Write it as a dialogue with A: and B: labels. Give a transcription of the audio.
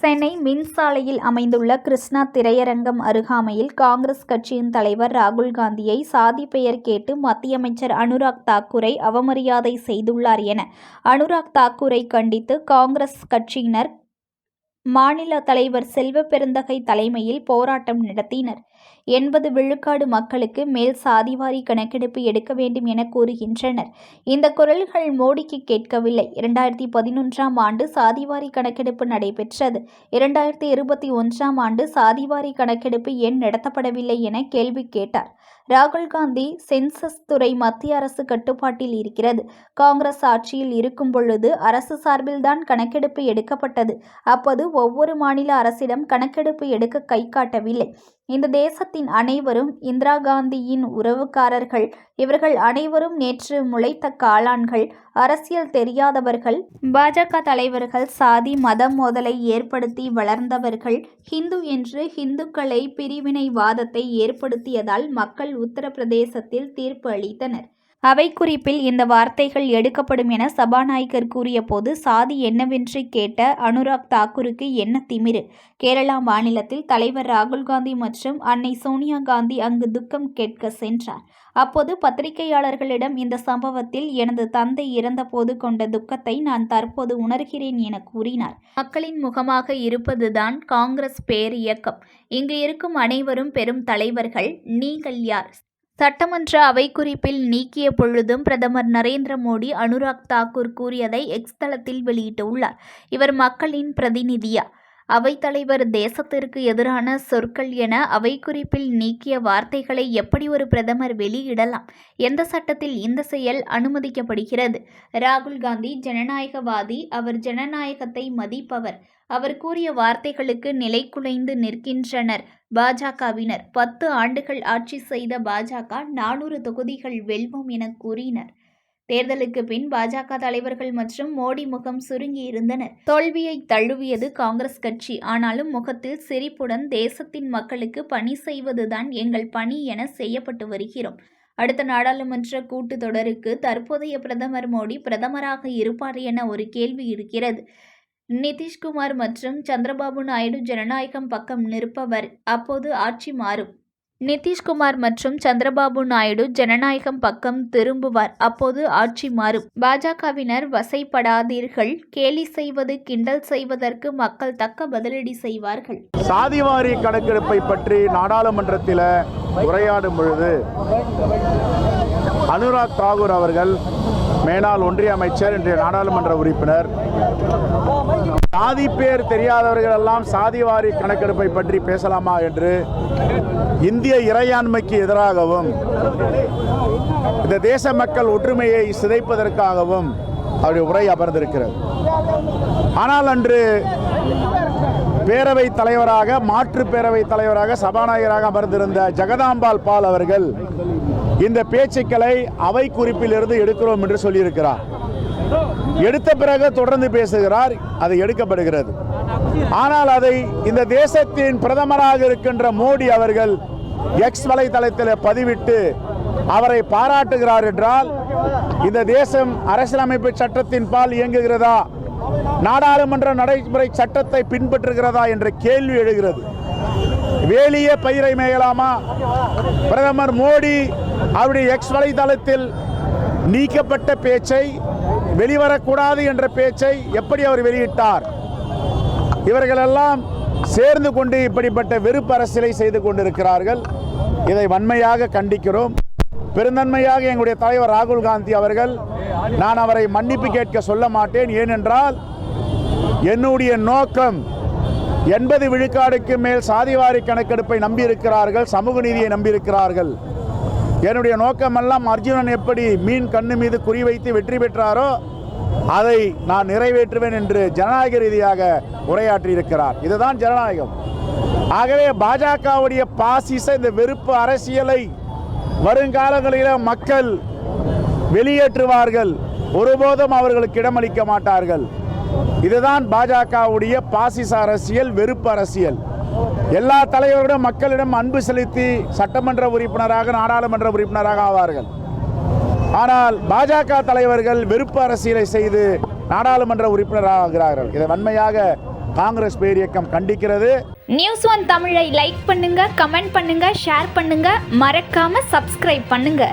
A: சென்னை மின்சாலையில் அமைந்துள்ள கிருஷ்ணா திரையரங்கம் அருகாமையில் காங்கிரஸ் கட்சியின் தலைவர் ராகுல் காந்தியை சாதி பெயர் கேட்டு மத்திய அமைச்சர் அனுராக் தாக்கூரை அவமரியாதை செய்துள்ளார் என அனுராக் தாக்கூரை கண்டித்து காங்கிரஸ் கட்சியினர் மாநில தலைவர் செல்வ பெருந்தகை தலைமையில் போராட்டம் நடத்தினர். எண்பது விழுக்காடு மக்களுக்கு மேல் சாதிவாரி கணக்கெடுப்பு எடுக்க வேண்டும் என கூறுகின்றனர். இந்த குரல்கள் மோடிக்கு கேட்கவில்லை. இரண்டாயிரத்தி பதினொன்றாம் ஆண்டு சாதிவாரி கணக்கெடுப்பு நடைபெற்றது. இரண்டாயிரத்தி இருபத்தி ஒன்றாம் ஆண்டு சாதிவாரி கணக்கெடுப்பு ஏன் நடத்தப்படவில்லை என கேள்வி கேட்டார். ராகுல் காந்தி சென்சஸ் துறை மத்திய அரசு கட்டுப்பாட்டில் இருக்கிறது. காங்கிரஸ் ஆட்சியில் இருக்கும் பொழுது அரசு சார்பில்தான் கணக்கெடுப்பு எடுக்கப்பட்டது. அப்போது ஒவ்வொரு மாநில அரசிடம் கணக்கெடுப்பு எடுக்க கை காட்டவில்லை. இந்த தேசத்தின் அனைவரும் இந்திரா காந்தியின் உறவுக்காரர்கள். இவர்கள் அனைவரும் நேற்று முளைத்த காளான்கள். அரசியல் தெரியாதவர்கள். பாஜக தலைவர்கள் சாதி மதம் மோதலை ஏற்படுத்தி வளர்ந்தவர்கள். ஹிந்து என்று ஹிந்துக்களை பிரிவினைவாதத்தை ஏற்படுத்தியதால் மக்கள் உத்தரப்பிரதேசத்தில் தீர்ப்பு அளித்தனர். அவை குறிப்பில் இந்த வார்த்தைகள் எடுக்கப்படும் என சபாநாயகர் கூறியபோது சாதி என்னவென்று கேட்ட அனுராக் தாக்கூருக்கு என்ன திமிரு? கேரளா மாநிலத்தில் தலைவர் ராகுல் காந்தி மற்றும் அன்னை சோனியா காந்தி அங்கு துக்கம் கேட்க சென்றார். அப்போது பத்திரிகையாளர்களிடம் இந்த சம்பவத்தில் எனது தந்தை இறந்தபோது கொண்ட துக்கத்தை நான் தற்போது உணர்கிறேன் என கூறினார். மக்களின் முகமாக இருப்பதுதான் காங்கிரஸ் பேர் இயக்கம் இங்கு இருக்கும் அனைவரும் பெரும் தலைவர்கள். நீங்கள் யார்? சட்டமன்ற அவை குறிப்பில் நீக்கிய பொழுதும் பிரதமர் நரேந்திர மோடி அனுராக் தாக்கூர் கூறியதை எக்ஸ் தளத்தில் வெளியிட்டுள்ளார். இவர் மக்களின் பிரதிநிதியா? அவைத்தலைவர் தேசத்திற்கு எதிரான சொற்கள் என அவை குறிப்பில் நீக்கிய வார்த்தைகளை எப்படி ஒரு பிரதமர் வெளியிடலாம்? எந்த சட்டத்தில் இந்த செயல் அனுமதிக்கப்படுகிறது? ராகுல் காந்தி ஜனநாயகவாதி அவர் ஜனநாயகத்தை மதிப்பவர். அவர் கூறிய வார்த்தைகளுக்கு நிலை குலைந்து நிற்கின்றனர். பாஜகவினர் பத்து ஆண்டுகள் ஆட்சி செய்த பாஜக நானூறு தொகுதிகள் வெல்வோம் என கூறினர். தேர்தலுக்கு பின் பாஜக தலைவர்கள் மற்றும் மோடி முகம் சுருங்கி இருந்தனர். தோல்வியை தழுவியது காங்கிரஸ் கட்சி. ஆனாலும் முகத்தில் சிரிப்புடன் தேசத்தின் மக்களுக்கு பணி செய்வதுதான் எங்கள் பணி என செய்யப்பட்டு வருகிறோம். அடுத்த நாடாளுமன்ற கூட்டத்தொடருக்கு தற்போதைய பிரதமர் மோடி பிரதமராக இருப்பார் என ஒரு கேள்வி இருக்கிறது. நிதிஷ்குமார் மற்றும் சந்திரபாபு நாயுடு ஜனநாயகம் பக்கம் நிற்பவர். அப்போது ஆட்சி மாறும். நிதிஷ்குமார் மற்றும் சந்திரபாபு நாயுடு ஜனநாயகம் பக்கம் திரும்புவார். அப்போது ஆட்சி மாறும். பாஜகவினர் வசைப்படாதீர்கள். கேலி செய்வது கிண்டல் செய்வதற்கு மக்கள் தக்க பதிலடி செய்வார்கள்.
B: சாதிவாரி கணக்கெடுப்பை பற்றி நாடாளுமன்றத்தில் உரையாடும் பொழுது அனுராக் தாகூர் அவர்கள் மேனாள் ஒன்றிய அமைச்சர் இன்றைய நாடாளுமன்ற உறுப்பினர் சாதி பேர் தெரியாதவர்கள் எல்லாம் சாதிவாரி கணக்கெடுப்பை பற்றி பேசலாமா என்று இந்திய இறையாண்மைக்கு எதிராகவும் இந்த தேச மக்கள் ஒற்றுமையை சிதைப்பதற்காகவும் அவருடைய உரை அமர்ந்திருக்கிறது. ஆனால் அன்று பேரவை தலைவராக மாற்று பேரவை தலைவராக சபாநாயகராக அமர்ந்திருந்த ஜெகதாம்பால் பால் அவர்கள் இந்த பேச்சுக்களை அவை குறிப்பிலிருந்து எடுக்கிறோம் என்று சொல்லியிருக்கிறார். எடுத்த பிறகு தொடர்ந்து பேசுகிறார் அது எடுக்கப்படுகிறது. ஆனால் அதை இந்த தேசத்தின் பிரதமராக இருக்கின்ற மோடி அவர்கள் எக்ஸ் வலைதளத்தில் பதிவிட்டு அவரை பாராட்டுகிறார் என்றால் இந்த தேசம் அரசியலமைப்பு சட்டத்தின் பால் இயங்குகிறதா? நாடாளுமன்ற நடைமுறை சட்டத்தை பின்பற்றுகிறதா என்ற கேள்வி எழுகிறது. வேலியே பயிரை மேயலாமா? பிரதமர் மோடி அவருடைய எக்ஸ் வலைதளத்தில் நீக்கப்பட்ட பேச்சை வெளிவரக்கூடாது என்ற பேச்சை எப்படி அவர் வெளியிட்டார்? இவர்களெல்லாம் சேர்ந்து கொண்டு இப்படிப்பட்ட வெறுப்பு அரசியலை செய்து கொண்டிருக்கிறார்கள். இதை வன்மையாக கண்டிக்கிறோம். பெருந்தன்மையாக எங்களுடைய தலைவர் ராகுல் காந்தி அவர்கள் நான் அவரை மன்னிப்பு கேட்க சொல்ல மாட்டேன். ஏனென்றால் என்னுடைய நோக்கம் எண்பது விழுக்காடுக்கு மேல் சாதிவாரி கணக்கெடுப்பை நம்பியிருக்கிறார்கள் சமூக நீதியை நம்பியிருக்கிறார்கள். என்னுடைய நோக்கமெல்லாம் அர்ஜுனன் எப்படி மீன் கண்ணு மீது குறிவைத்து வெற்றி பெற்றாரோ அதை நான் நிறைவேற்றுவேன் என்று ஜனநாயக ரீதியாக உரையாற்றியிருக்கிறார். இதுதான் ஜனநாயகம். ஆகவே பாஜகவுடைய பாசிச இந்த வெறுப்பு அரசியலை வருங்காலங்களில் மக்கள் வெளியேற்றுவார்கள். ஒருபோதும் அவர்களுக்கு இடமளிக்க மாட்டார்கள். இதுதான் பாஜகவுடைய பாசிச அரசியல் வெறுப்பு அரசியல். எல்லா தலைவர்களும் மக்களிடம் அன்பு செலுத்தி சட்டமன்ற உறுப்பினராக நாடாளுமன்ற உறுப்பினராக ஆவார்கள். ஆனால் பாஜக தலைவர்கள் வெறுப்பு அரசியலை செய்து நாடாளுமன்ற உறுப்பினராகிறார்கள் இதை வன்மையாக காங்கிரஸ் பேரியக்கம் கண்டிக்கிறது.
A: நியூஸ் ஒன் தமிழை லைக் பண்ணுங்க கமெண்ட் பண்ணுங்க ஷேர் பண்ணுங்க. மறக்காம சப்ஸ்கிரைப் பண்ணுங்க.